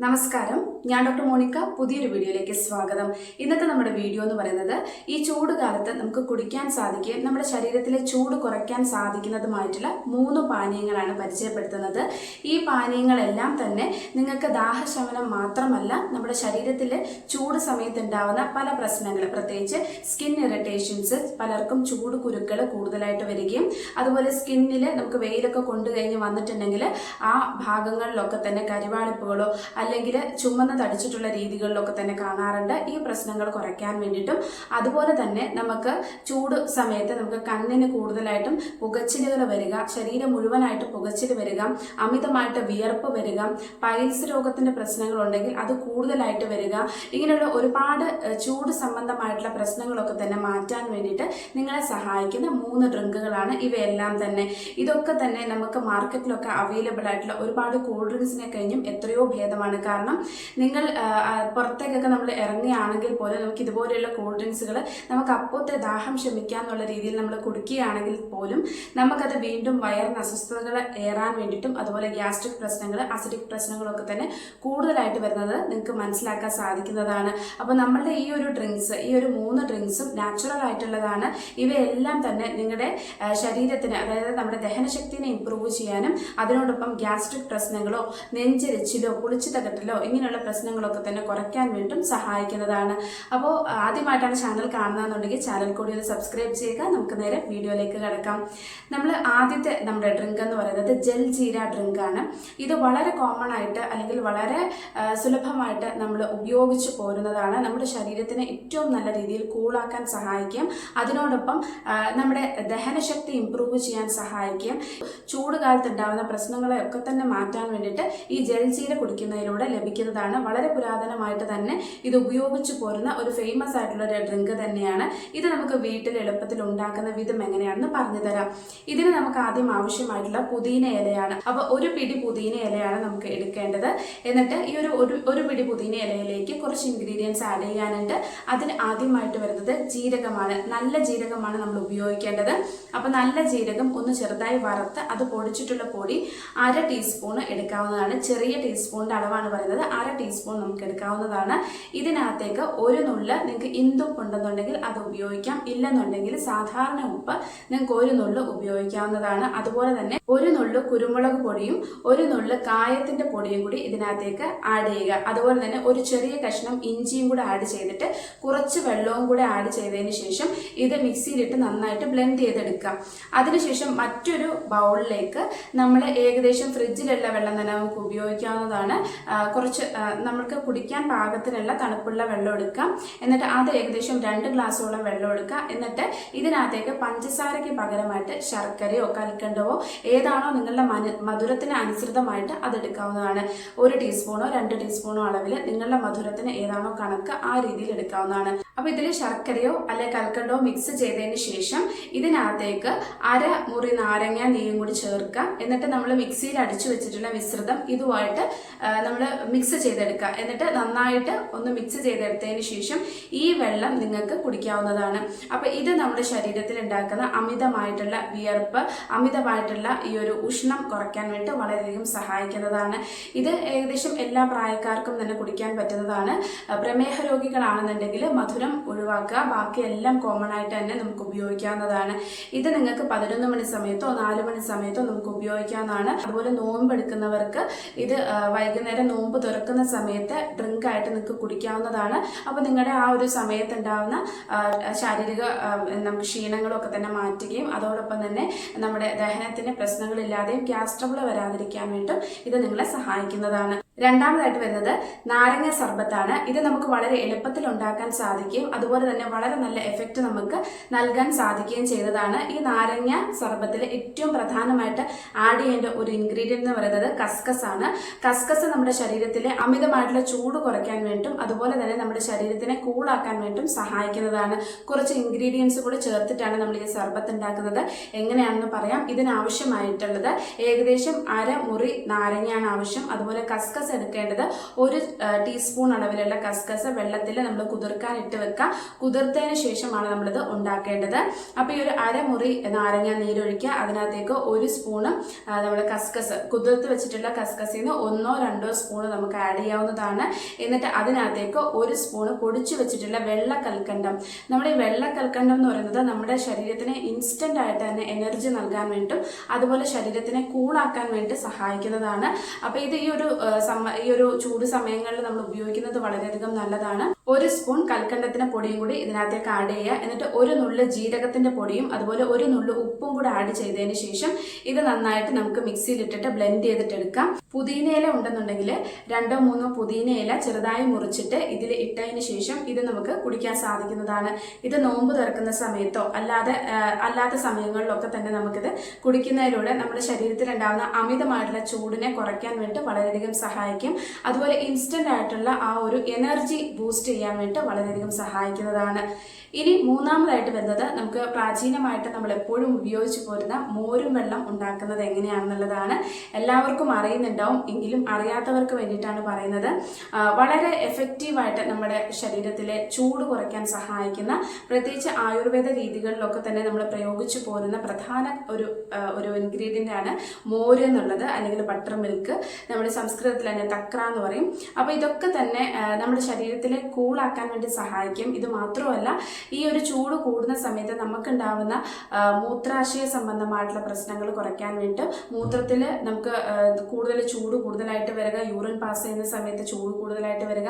നമസ്കാരം ഞാൻ doctor Monica പുതിയൊരു വീഡിയോയിലേക്ക് സ്വാഗതം. ഇന്നത്തെ നമ്മുടെ വീഡിയോ എന്ന് പറയുന്നത് ഈ ചൂട് കാലത്ത് നമുക്ക് കുടിക്കാൻ സാധിക്കുകയും നമ്മുടെ ശരീരത്തിലെ ചൂട് കുറയ്ക്കാൻ സാധിക്കുന്നതുമായിട്ടുള്ള മൂന്ന് പാനീയങ്ങളാണ് പരിചയപ്പെടുത്തുന്നത്. ഈ പാനീയങ്ങളെല്ലാം തന്നെ നിങ്ങൾക്ക് ദാഹശമനം മാത്രമല്ല നമ്മുടെ ശരീരത്തിലെ ചൂട് സമയത്ത് ഉണ്ടാവുന്ന പല പ്രശ്നങ്ങൾ പ്രത്യേകിച്ച് സ്കിൻ ഇറിറ്റേഷൻസ് പലർക്കും ചൂട് കുരുക്കൾ കൂടുതലായിട്ട് വരികയും അതുപോലെ സ്കിന്നിൽ നമുക്ക് വെയിലൊക്കെ കൊണ്ടു കഴിഞ്ഞ് വന്നിട്ടുണ്ടെങ്കിൽ ആ ഭാഗങ്ങളിലൊക്കെ തന്നെ കരിവാളിപ്പുകളോ അല്ലെങ്കിൽ ചുമന്ന് തടിച്ചിട്ടുള്ള രീതികളിലൊക്കെ തന്നെ കാണാറുണ്ട്. ഈ പ്രശ്നങ്ങൾ കുറയ്ക്കാൻ വേണ്ടിയിട്ടും. അതുപോലെ തന്നെ നമുക്ക് ചൂട് സമയത്ത് നമുക്ക് കണ്ണിന് കൂടുതലായിട്ടും പുകച്ചിലുകൾ വരിക ശരീരം മുഴുവനായിട്ട് പുകച്ചിൽ വരിക അമിതമായിട്ട് വിയർപ്പ് വരിക പൈൽസ് പ്രശ്നങ്ങൾ ഉണ്ടെങ്കിൽ അത് കൂടുതലായിട്ട് വരിക ഇങ്ങനെയുള്ള ഒരുപാട് ചൂട് സംബന്ധമായിട്ടുള്ള പ്രശ്നങ്ങളൊക്കെ തന്നെ മാറ്റാൻ വേണ്ടിയിട്ട് നിങ്ങളെ സഹായിക്കുന്ന മൂന്ന് ഡ്രിങ്കുകളാണ് ഇവയെല്ലാം തന്നെ. ഇതൊക്കെ തന്നെ നമുക്ക് മാർക്കറ്റിലൊക്കെ അവൈലബിൾ ആയിട്ടുള്ള ഒരുപാട് കൂൾ ഡ്രിങ്ക്സിനെ കഴിഞ്ഞും എത്രയോ ഭേദമാണ്. കാരണം നിങ്ങൾ പുറത്തേക്കൊക്കെ നമ്മൾ ഇറങ്ങുകയാണെങ്കിൽ പോലും നമുക്ക് ഇതുപോലെയുള്ള കൂൾ ഡ്രിങ്ക്സുകൾ നമുക്ക് അപ്പോഴത്തെ ദാഹം ശമിക്കാന്നുള്ള രീതിയിൽ നമ്മൾ കുടിക്കുകയാണെങ്കിൽ പോലും നമുക്കത് വീണ്ടും വയറിന് അസ്വസ്ഥതകൾ ഏറാൻ വേണ്ടിയിട്ടും അതുപോലെ ഗ്യാസ്ട്രിക് പ്രശ്നങ്ങൾ അസിഡിക് പ്രശ്നങ്ങളൊക്കെ തന്നെ കൂടുതലായിട്ട് വരുന്നത് നിങ്ങൾക്ക് മനസ്സിലാക്കാൻ സാധിക്കുന്നതാണ്. അപ്പോൾ നമ്മളുടെ ഈ ഒരു ഡ്രിങ്ക്സ് ഈ ഒരു മൂന്ന് ഡ്രിങ്ക്സും നാച്ചുറൽ ആയിട്ടുള്ളതാണ്. ഇവയെല്ലാം തന്നെ നിങ്ങളുടെ ശരീരത്തിന് അതായത് നമ്മുടെ ദഹനശക്തിനെ ഇമ്പ്രൂവ് ചെയ്യാനും അതിനോടൊപ്പം ഗ്യാസ്ട്രിക് പ്രശ്നങ്ങളോ നെഞ്ചരിച്ചിലോ കുളിച്ചു തകട്ടിലോ ഇങ്ങനെയുള്ള പ്രശ്നങ്ങളൊക്കെ തന്നെ കുറയ്ക്കാൻ വേണ്ടും സഹായിക്കുന്നതാണ്. അപ്പോൾ ആദ്യമായിട്ടാണ് ചാനൽ കാണുന്നതെന്നുണ്ടെങ്കിൽ ചാനൽ കൂടി ഒന്ന് സബ്സ്ക്രൈബ് ചെയ്യുക. നമുക്ക് നേരെ വീഡിയോയിലേക്ക് കിടക്കാം. നമ്മൾ ആദ്യത്തെ നമ്മുടെ ഡ്രിങ്ക് എന്ന് പറയുന്നത് ജെൽ ജീര ഡ്രിങ്ക് ആണ്. ഇത് വളരെ കോമൺ ആയിട്ട് അല്ലെങ്കിൽ വളരെ സുലഭമായിട്ട് നമ്മൾ ഉപയോഗിച്ച് പോരുന്നതാണ്. നമ്മുടെ ശരീരത്തിന് ഏറ്റവും നല്ല രീതിയിൽ കൂളാക്കാൻ സഹായിക്കും. അതിനോടൊപ്പം നമ്മുടെ ദഹനശക്തി ഇമ്പ്രൂവ് ചെയ്യാൻ സഹായിക്കും. ചൂട് കാലത്ത് ഉണ്ടാകുന്ന പ്രശ്നങ്ങളെ ഒക്കെ തന്നെ മാറ്റാൻ വേണ്ടിയിട്ട് ഈ ജൽജീര കുടിക്കുന്നതിലൂടെ ലഭിക്കുന്നതാണ് വളരെ പുരാതനമായിട്ട് തന്നെ ഇത് ഉപയോഗിച്ചു പോരുന്ന ഒരു ഫേമസ് ആയിട്ടുള്ള ഒരു ഡ്രിങ്ക് തന്നെയാണ്. ഇത് നമുക്ക് വീട്ടിൽ എളുപ്പത്തിൽ ഉണ്ടാക്കുന്ന വിധം എങ്ങനെയാണെന്ന് പറഞ്ഞു തരാം. ഇതിന് നമുക്ക് ആദ്യം ആവശ്യമായിട്ടുള്ള പുതിന ഇലയാണ്. അപ്പോൾ ഒരു പിടി പുതിന ഇലയാണ് നമുക്ക് എടുക്കേണ്ടത്. എന്നിട്ട് ഈ ഒരു ഒരു പിടി പുതിന ഇലയിലേക്ക് കുറച്ച് ഇൻഗ്രീഡിയൻസ് ആഡ് ചെയ്യാനുണ്ട്. അതിന് ആദ്യമായിട്ട് വരുന്നത് ജീരകമാണ്. നല്ല ജീരകമാണ് നമ്മൾ ഉപയോഗിക്കേണ്ടത്. അപ്പോൾ നല്ല ജീരകം ഒന്ന് ചെറുതായി വറുത്ത് അത് പൊടിച്ചിട്ടുള്ള പൊടി അര ടീസ്പൂൺ എടുക്കാവുന്നതാണ്. ചെറിയ ടീസ്പൂണിന്റെ അളവാണ് പറയുന്നത്. അര ടീസ്പൂൺ നമുക്ക് എടുക്കാവുന്നതാണ്. ഇതിനകത്തേക്ക് ഒരു നുള്ള് നിങ്ങൾക്ക് ഇന്തുപ്പ് ഉണ്ടെന്നുണ്ടെങ്കിൽ അത് ഉപയോഗിക്കാം. ഇല്ലെന്നുണ്ടെങ്കിൽ സാധാരണ ഉപ്പ് നിങ്ങൾക്ക് ഒരു നുള്ള് ഉപയോഗിക്കാവുന്നതാണ്. അതുപോലെ തന്നെ ഒരു നുള്ള് കുരുമുളക് പൊടിയും ഒരു നുള്ള് കായത്തിന്റെ പൊടിയും കൂടി ഇതിനകത്തേക്ക് ആഡ് ചെയ്യുക. അതുപോലെ തന്നെ ഒരു ചെറിയ കഷ്ണം ഇഞ്ചിയും കൂടെ ആഡ് ചെയ്തിട്ട് കുറച്ച് വെള്ളവും കൂടെ ആഡ് ചെയ്തതിന് ശേഷം ഇത് മിക്സിയിലിട്ട് നന്നായിട്ട് ബ്ലെൻഡ് ചെയ്തെടുക്കുക. അതിനുശേഷം മറ്റൊരു ബൗളിലേക്ക് നമ്മൾ ഏകദേശം ഫ്രിഡ്ജിലുള്ള വെള്ളം തന്നെ നമുക്ക് ഉപയോഗിക്കാവുന്നതാണ്. കുറച്ച് നമുക്ക് കുടിക്കാൻ പാകത്തിനുള്ള തണുപ്പുള്ള വെള്ളം എടുക്കാം. എന്നിട്ട് അത് ഏകദേശം രണ്ട് ഗ്ലാസ്സോളം വെള്ളം എടുക്കുക. എന്നിട്ട് ഇതിനകത്തേക്ക് പഞ്ചസാരയ്ക്ക് പകരമായിട്ട് ശർക്കരയോ കൽക്കണ്ടവോ ഏതാണോ നിങ്ങളുടെ മധുരത്തിന് അനുസൃതമായിട്ട് അത് എടുക്കാവുന്നതാണ്. ഒരു ടീസ്പൂണോ രണ്ട് ടീസ്പൂണോ അളവിൽ നിങ്ങളുടെ മധുരത്തിന് ഏതാണോ കണക്ക് ആ രീതിയിൽ എടുക്കാവുന്നതാണ്. അപ്പൊ ഇതിൽ ശർക്കരയോ അല്ലെ കൽക്കണ്ടോ മിക്സ് ചെയ്തതിന് ശേഷം ഇതിനകത്തേക്ക് അര മുറി നാരങ്ങ നെയ്യും കൂടി ചേർക്കുക. എന്നിട്ട് നമ്മൾ മിക്സിയിൽ അടിച്ചു വെച്ചിട്ടുള്ള മിശ്രിതം ഇതുമായിട്ട് നമ്മൾ മിക്സ് ചെയ്തെടുക്കുക. എന്നിട്ട് നന്നായിട്ട് ഒന്ന് മിക്സ് ചെയ്തെടുത്തതിന് ശേഷം ഈ വെള്ളം നിങ്ങൾക്ക് കുടിക്കാവുന്നതാണ്. അപ്പോൾ ഇത് നമ്മുടെ ശരീരത്തിൽ ഉണ്ടാക്കുന്ന അമിതമായിട്ടുള്ള വിയർപ്പ് അമിതമായിട്ടുള്ള ഈ ഒരു ഉഷ്ണം കുറയ്ക്കാൻ വേണ്ടി വളരെയധികം സഹായിക്കുന്നതാണ്. ഇത് ഏകദേശം എല്ലാ പ്രായക്കാർക്കും തന്നെ കുടിക്കാൻ പറ്റുന്നതാണ്. പ്രമേഹ രോഗികളാണെന്നുണ്ടെങ്കിൽ മധുരം ഒഴിവാക്കുക ബാക്കി എല്ലാം കോമൺ ആയിട്ട് തന്നെ നമുക്ക് ഉപയോഗിക്കാവുന്നതാണ്. ഇത് നിങ്ങൾക്ക് പതിനൊന്ന് മണി സമയത്തോ നാല് മണി സമയത്തോ നമുക്ക് ഉപയോഗിക്കാവുന്നതാണ്. അതുപോലെ നോമ്പ് എടുക്കുന്നവർക്ക് ഇത് വൈകുന്നേരം നോമ്പ് തുറക്കുന്ന സമയത്ത് ഡ്രിങ്ക് ആയിട്ട് നിങ്ങൾക്ക് കുടിക്കാവുന്നതാണ്. അപ്പോൾ നിങ്ങളുടെ ആ ഒരു സമയത്ത് ഉണ്ടാവുന്ന ശാരീരിക നമുക്ക് ക്ഷീണങ്ങളൊക്കെ തന്നെ മാറ്റുകയും അതോടൊപ്പം തന്നെ നമ്മുടെ ദഹനത്തിന് പ്രശ്നങ്ങളില്ലാതെയും ഗ്യാസ് ട്രബിൾ വരാതിരിക്കാൻ വേണ്ടിയിട്ടും ഇത് നിങ്ങളെ സഹായിക്കുന്നതാണ്. രണ്ടാമതായിട്ട് വരുന്നത് നാരങ്ങ സർബത്താണ്. ഇത് നമുക്ക് വളരെ എളുപ്പത്തിൽ ഉണ്ടാക്കാൻ സാധിക്കും. അതുപോലെ തന്നെ വളരെ നല്ല എഫക്റ്റ് നമുക്ക് നൽകാൻ സാധിക്കുകയും ചെയ്തതാണ്. ഈ നാരങ്ങ സർബത്തിൽ ഏറ്റവും പ്രധാനമായിട്ട് ആഡ് ചെയ്യേണ്ട ഒരു ഇൻഗ്രീഡിയന്റ് എന്ന് പറയുന്നത് കസ്കസ് ആണ്. കസ്കസ് നമ്മുടെ ശരീരത്തിലെ അമിതമായിട്ടുള്ള ചൂട് കുറയ്ക്കാൻ വേണ്ടിയും അതുപോലെ തന്നെ നമ്മുടെ ശരീരത്തിനെ കൂളാക്കാൻ വേണ്ടിയും സഹായിക്കുന്നതാണ്. കുറച്ച് ഇൻഗ്രീഡിയൻസ് കൂടി ചേർത്തിട്ടാണ് നമ്മൾ ഈ സർബത്ത് ഉണ്ടാക്കുന്നത്. എങ്ങനെയാണെന്ന് പറയാം. ഇതിനാവശ്യമായിട്ടുള്ളത് ഏകദേശം അര മുറി നാരങ്ങയാണ് ആവശ്യം. അതുപോലെ കസ്കസ് കസ്കസ് എടുക്കേണ്ടത് ഒരു ടീസ്പൂൺ അളവിലുള്ള കസ്കസ് വെള്ളത്തിൽ നമ്മൾ കുതിർക്കാൻ ഇട്ട് വെക്കുക കുതിർത്തതിന് ശേഷമാണ് നമ്മളിത് ഉണ്ടാക്കേണ്ടത്. അപ്പോൾ ഈ ഒരു അരമുറി നാരങ്ങ നീരൊഴിക്കുക. അതിനകത്തേക്ക് ഒരു സ്പൂണ് നമ്മൾ കസ്കസ് കുതിർത്ത് വെച്ചിട്ടുള്ള കസ്കസിൽ നിന്ന് ഒന്നോ രണ്ടോ സ്പൂണ് നമുക്ക് ആഡ് ചെയ്യാവുന്നതാണ്. എന്നിട്ട് അതിനകത്തേക്ക് ഒരു സ്പൂണ് പൊടിച്ചു വെച്ചിട്ടുള്ള വെള്ള കൽക്കണ്ടം നമ്മുടെ ഈ വെള്ള കൽക്കണ്ടം എന്ന് പറയുന്നത് നമ്മുടെ ശരീരത്തിന് ഇൻസ്റ്റന്റ് ആയിട്ട് തന്നെ എനർജി നൽകാൻ വേണ്ടിയിട്ടും അതുപോലെ ശരീരത്തിനെ കൂളാക്കാൻ വേണ്ടി സഹായിക്കുന്നതാണ്. അപ്പോൾ ഇത് ഈ ഒരു സമ- ഈ ഒരു ചൂട് സമയങ്ങളിൽ നമ്മൾ ഉപയോഗിക്കുന്നത് വളരെയധികം നല്ലതാണ്. ഒരു സ്പൂൺ കൽക്കണ്ടത്തിന്റെ പൊടിയും കൂടി ഇതിനകത്തേക്ക് ആഡ് ചെയ്യുക. എന്നിട്ട് ഒരു നുള്ളു ജീരകത്തിന്റെ പൊടിയും അതുപോലെ ഒരു നുള്ളു ഉപ്പും കൂടി ആഡ് ചെയ്തതിന് ശേഷം ഇത് നന്നായിട്ട് നമുക്ക് മിക്സിയിൽ ഇട്ടിട്ട് ബ്ലെൻഡ് ചെയ്തിട്ട് എടുക്കാം. പുതിനയില ഉണ്ടെന്നുണ്ടെങ്കിൽ രണ്ടോ മൂന്നോ പുതിനയില ചെറുതായി മുറിച്ചിട്ട് ഇതിൽ ഇട്ടതിന് ശേഷം ഇത് നമുക്ക് കുടിക്കാൻ സാധിക്കുന്നതാണ്. ഇത് നോമ്പ് തുറക്കുന്ന സമയത്തോ അല്ലാതെ അല്ലാത്ത സമയങ്ങളിലൊക്കെ തന്നെ നമുക്കിത് കുടിക്കുന്നതിലൂടെ നമ്മുടെ ശരീരത്തിൽ ഉണ്ടാകുന്ന അമിതമായിട്ടുള്ള ചൂടിനെ കുറയ്ക്കാൻ വേണ്ടി വളരെയധികം സഹായിക്കും അതുപോലെ ഇൻസ്റ്റന്റ് ആയിട്ടുള്ള ആ ഒരു എനർജി ബൂസ്റ്റ് ചെയ്യാൻ വേണ്ടി വളരെയധികം സഹായിക്കുന്നതാണ്. ഇനി മൂന്നാമതായിട്ട് വരുന്നത് നമുക്ക് പ്രാചീനമായിട്ട് നമ്മൾ എപ്പോഴും ഉപയോഗിച്ചു പോരുന്ന മോരും വെള്ളം ഉണ്ടാക്കുന്നത് എങ്ങനെയാണെന്നുള്ളതാണ്. എല്ലാവർക്കും അറിയുന്നുണ്ടാവും എങ്കിലും അറിയാത്തവർക്ക് വേണ്ടിയിട്ടാണ് പറയുന്നത്. വളരെ എഫക്റ്റീവായിട്ട് നമ്മുടെ ശരീരത്തിലെ ചൂട് കുറയ്ക്കാൻ സഹായിക്കുന്ന പ്രത്യേകിച്ച് ആയുർവേദ രീതികളിലൊക്കെ തന്നെ നമ്മൾ പ്രയോഗിച്ചു പോരുന്ന പ്രധാന ഒരു ഒരു ഇൻഗ്രീഡിയന്റ് ആണ് മോര് എന്നുള്ളത് അല്ലെങ്കിൽ ബട്ടർ മിൽക്ക് നമ്മുടെ സംസ്കൃതത്തിൽ തന്നെ തക്ര എന്ന് പറയും. അപ്പോൾ ഇതൊക്കെ തന്നെ നമ്മുടെ ശരീരത്തിലെ കൂളാക്കാൻ വേണ്ടി സഹായിക്കും. ഇത് മാത്രമല്ല ഈ ഒരു ചൂട് കൂടുന്ന സമയത്ത് നമുക്കുണ്ടാവുന്ന മൂത്രാശയ സംബന്ധമായിട്ടുള്ള പ്രശ്നങ്ങൾ കുറയ്ക്കാൻ വേണ്ടി മൂത്രത്തിൽ നമുക്ക് കൂടുതൽ ചൂട് കൂടുതലായിട്ട് വരിക യൂറിൻ പാസ് ചെയ്യുന്ന സമയത്ത് ചൂട് കൂടുതലായിട്ട് വരിക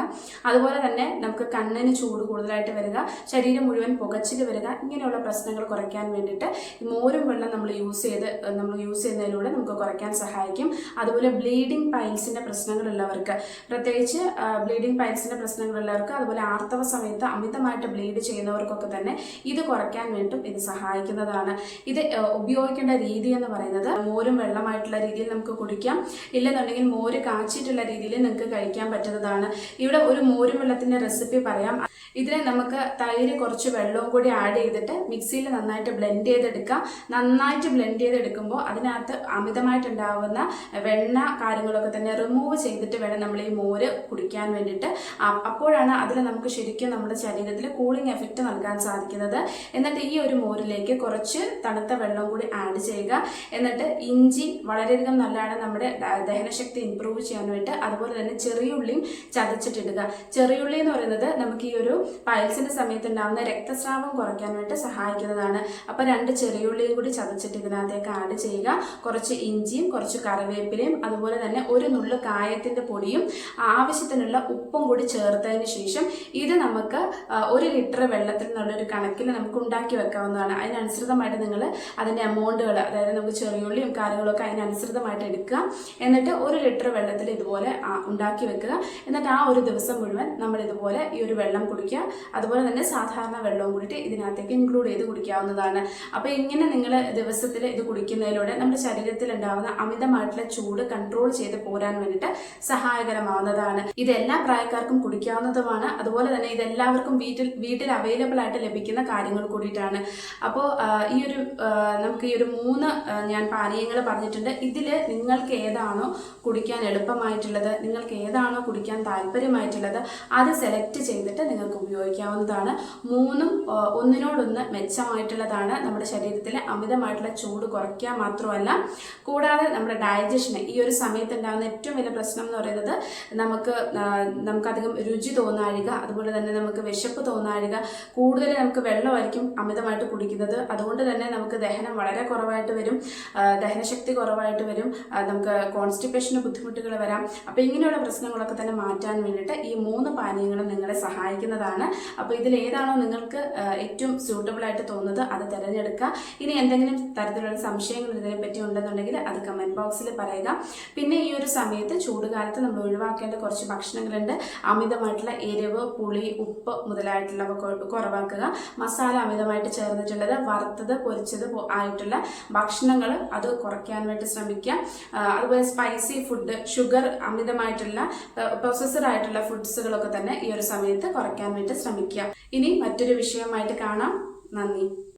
അതുപോലെ തന്നെ നമുക്ക് കണ്ണിന് ചൂട് കൂടുതലായിട്ട് വരിക ശരീരം മുഴുവൻ പുകച്ചിൽ വരിക ഇങ്ങനെയുള്ള പ്രശ്നങ്ങൾ കുറയ്ക്കാൻ വേണ്ടിയിട്ട് മോരും വെള്ളം നമ്മൾ യൂസ് ചെയ്ത് നമ്മൾ യൂസ് ചെയ്യുന്നതിലൂടെ നമുക്ക് കുറയ്ക്കാൻ സഹായിക്കും. അതുപോലെ ബ്ലീഡിംഗ് പൈൽസിന്റെ പ്രശ്നങ്ങളുള്ളവർക്ക്. പ്രത്യേകിച്ച് ബ്ലീഡിംഗ് പൈൻസിന്റെ പ്രശ്നങ്ങളുള്ളവർക്ക് അതുപോലെ ആർത്തവ സമയത്ത് അമിതമായിട്ട് ബ്ലീഡ് ചെയ്യുന്നവർക്കൊക്കെ തന്നെ ഇത് കുറയ്ക്കാൻ വേണ്ടിയും ഇത് സഹായിക്കുന്നതാണ്. ഇത് ഉപയോഗിക്കേണ്ട രീതി എന്ന് പറയുന്നത് മോരും വെള്ളമായിട്ടുള്ള രീതിയിൽ നമുക്ക് കുടിക്കാം. ഇല്ലെന്നുണ്ടെങ്കിൽ മോര് കാച്ചിട്ടുള്ള രീതിയിൽ നിങ്ങൾക്ക് കഴിക്കാൻ പറ്റുന്നതാണ്. ഇവിടെ ഒരു മോരും വെള്ളത്തിന്റെ റെസിപ്പി പറയാം. ഇതിന് നമുക്ക് തൈര് കുറച്ച് വെള്ളവും കൂടി ആഡ് ചെയ്തിട്ട് മിക്സിയിൽ നന്നായിട്ട് ബ്ലെൻഡ് ചെയ്തെടുക്കാം. നന്നായിട്ട് ബ്ലെൻഡ് ചെയ്തെടുക്കുമ്പോൾ അതിനകത്ത് അമിതമായിട്ടുണ്ടാവുന്ന വെണ്ണ കാര്യങ്ങളൊക്കെ തന്നെ റിമൂവ് ചെയ്തിട്ട് വേണം നമ്മൾ ഈ മോര് കുടിക്കാൻ വേണ്ടിയിട്ട്. അപ്പോഴാണ് അതിൽ നമുക്ക് ശരിക്കും നമ്മുടെ ശരീരത്തിൽ കൂളിംഗ് എഫക്റ്റ് നൽകാൻ സാധിക്കുന്നത്. എന്നിട്ട് ഈ ഒരു മോരിലേക്ക് കുറച്ച് തണുത്ത വെള്ളം കൂടി ആഡ് ചെയ്യുക. എന്നിട്ട് ഇഞ്ചി വളരെയധികം നല്ലതാണ് നമ്മുടെ ദഹനശക്തി ഇമ്പ്രൂവ് ചെയ്യാൻ വേണ്ടി അതുപോലെ തന്നെ ചെറിയുള്ളിയും ചതച്ചിട്ടിടുക. ചെറിയുള്ളി എന്ന് പറയുന്നത് നമുക്ക് ഈ ഒരു പയൽസിന്റെ സമയത്ത് ഉണ്ടാകുന്ന രക്തസ്രാവം കുറയ്ക്കാൻ വേണ്ടി സഹായിക്കുന്നതാണ്. അപ്പൊ രണ്ട് ചെറിയുള്ളിയും കൂടി ചതച്ചിട്ട് ഇതിനകത്തേക്ക് ആഡ് ചെയ്യുക. കുറച്ച് ഇഞ്ചിയും കുറച്ച് കറിവേപ്പിലയും അതുപോലെ തന്നെ ഒരു നുള്ളു കായത്തിന്റെ പൊടിയും ആവശ്യത്തിനുള്ള ഉപ്പും കൂടി ചേർത്തതിന് ശേഷം ഇത് നമുക്ക് ഒരു ലിറ്റർ വെള്ളത്തിൽ നിന്നുള്ളൊരു കണക്കിൽ നമുക്ക് ഉണ്ടാക്കി വെക്കാവുന്നതാണ്. അതിനനുസൃതമായിട്ട് നിങ്ങൾ അതിന്റെ എമൗണ്ടുകൾ അതായത് നമുക്ക് ചെറിയുള്ളിയും കാര്യങ്ങളൊക്കെ അതിനനുസൃതമായിട്ട് എടുക്കുക. എന്നിട്ട് ഒരു ലിറ്റർ വെള്ളത്തിൽ ഇതുപോലെ ഉണ്ടാക്കി വെക്കുക. എന്നിട്ട് ആ ഒരു ദിവസം മുഴുവൻ നമ്മൾ ഇതുപോലെ ഈ ഒരു വെള്ളം കുടിക്കുക. അതുപോലെ തന്നെ സാധാരണ വെള്ളവും കൂടിയിട്ട് ഇതിനകത്തേക്ക് ഇൻക്ലൂഡ് ചെയ്ത് കുടിക്കാവുന്നതാണ്. അപ്പോൾ ഇങ്ങനെ നിങ്ങൾ ദിവസത്തിൽ ഇത് കുടിക്കുന്നതിലൂടെ നമ്മുടെ ശരീരത്തിൽ ഉണ്ടാകുന്ന അമിതമായിട്ടുള്ള ചൂട് കൺട്രോൾ ചെയ്ത് പോരാൻ വേണ്ടിയിട്ട് സഹായകരമാവുന്നതാണ്. ഇത് എല്ലാ പ്രായക്കാർക്കും കുടിക്കാവുന്നതുമാണ്. അതുപോലെ തന്നെ ഇതെല്ലാവർക്കും വീട്ടിൽ വീട്ടിൽ അവൈലബിൾ ആയിട്ട് ലഭിക്കുന്ന കാര്യങ്ങൾ കൂടിയിട്ടാണ്. അപ്പോൾ ഈ ഒരു നമുക്ക് ഈ ഒരു മൂന്ന് ഞാൻ പാനീയങ്ങൾ പറഞ്ഞിട്ടുണ്ട്. ഇതിൽ നിങ്ങൾക്ക് ഏതാണോ കുടിക്കാൻ എളുപ്പമായിട്ടുള്ളത് നിങ്ങൾക്ക് ഏതാണോ കുടിക്കാൻ താല്പര്യമായിട്ടുള്ളത് അത് സെലക്ട് ചെയ്തിട്ട് നിങ്ങൾക്ക് ഉപയോഗിക്കാവുന്നതാണ്. മൂന്നും ഒന്നിനോടൊന്ന് മെച്ചമായിട്ടുള്ളതാണ്. നമ്മുടെ ശരീരത്തിലെ അമിതമായിട്ടുള്ള ചൂട് കുറയ്ക്കുക മാത്രമല്ല കൂടാതെ നമ്മുടെ ഡയജഷന് ഈ ഒരു സമയത്ത് ഉണ്ടാകുന്ന ഏറ്റവും വലിയ പ്രശ്നം എന്ന് പറയുന്നത് നമുക്ക് നമുക്കധികം രുചി തോന്നാഴിക അതുപോലെ തന്നെ നമുക്ക് വിശപ്പ് തോന്നാഴിക കൂടുതൽ നമുക്ക് വെള്ളമായിരിക്കും അമിതമായിട്ട് കുടിക്കുന്നത്. അതുകൊണ്ട് തന്നെ നമുക്ക് ദഹനം വളരെ കുറവായിട്ട് വരും ദഹനശക്തി കുറവായിട്ട് വരും നമുക്ക് കോൺസ്റ്റിപ്പേഷന് ബുദ്ധിമുട്ടുകൾ വരാം. അപ്പോൾ ഇങ്ങനെയുള്ള പ്രശ്നങ്ങളൊക്കെ തന്നെ മാറ്റാൻ വേണ്ടിയിട്ട് ഈ മൂന്ന് പാനീയങ്ങളും നിങ്ങളെ സഹായിക്കുന്നതാണ്. അപ്പോൾ ഇതിൽ ഏതാണോ നിങ്ങൾക്ക് ഏറ്റവും സ്യൂട്ടബിൾ ആയിട്ട് തോന്നുന്നത് അത് തിരഞ്ഞെടുക്കുക. ഇനി എന്തെങ്കിലും തരത്തിലുള്ള സംശയങ്ങൾ ഇതിനെപ്പറ്റി ഉണ്ടെന്നുണ്ടെങ്കിൽ അത് കമന്റ് ബോക്സിൽ പറയുക. പിന്നെ ഈ ഒരു സമയത്ത് ചൂടുകാലത്ത് നമ്മൾ ഒഴിവാക്കേണ്ട കുറച്ച് ഭക്ഷണങ്ങളുണ്ട്. അമിതമായിട്ടുള്ള എരിവ് പുളി ഉപ്പ് മുതലായിട്ടുള്ളവ കുറവാക്കുക. മസാല അമിതമായിട്ട് ചേർന്നിട്ടുള്ളത് വറുത്തത് പൊരിച്ചത് ആയിട്ടുള്ള ഭക്ഷണങ്ങൾ അത് കുറയ്ക്കാൻ വേണ്ടി ശ്രമിക്കുക. അതുപോലെ സ്പൈസി ഫുഡ് ഷുഗർ അമിതമായിട്ടുള്ള പ്രോസസ്സഡ് ആയിട്ടുള്ള ഫുഡ്സുകളൊക്കെ തന്നെ ഈ ഒരു സമയത്ത് കുറയ്ക്കാൻ വേണ്ടി ശ്രമിക്കുക. ഇനി മറ്റൊരു വിഷയമായിട്ട് കാണാം. നന്ദി.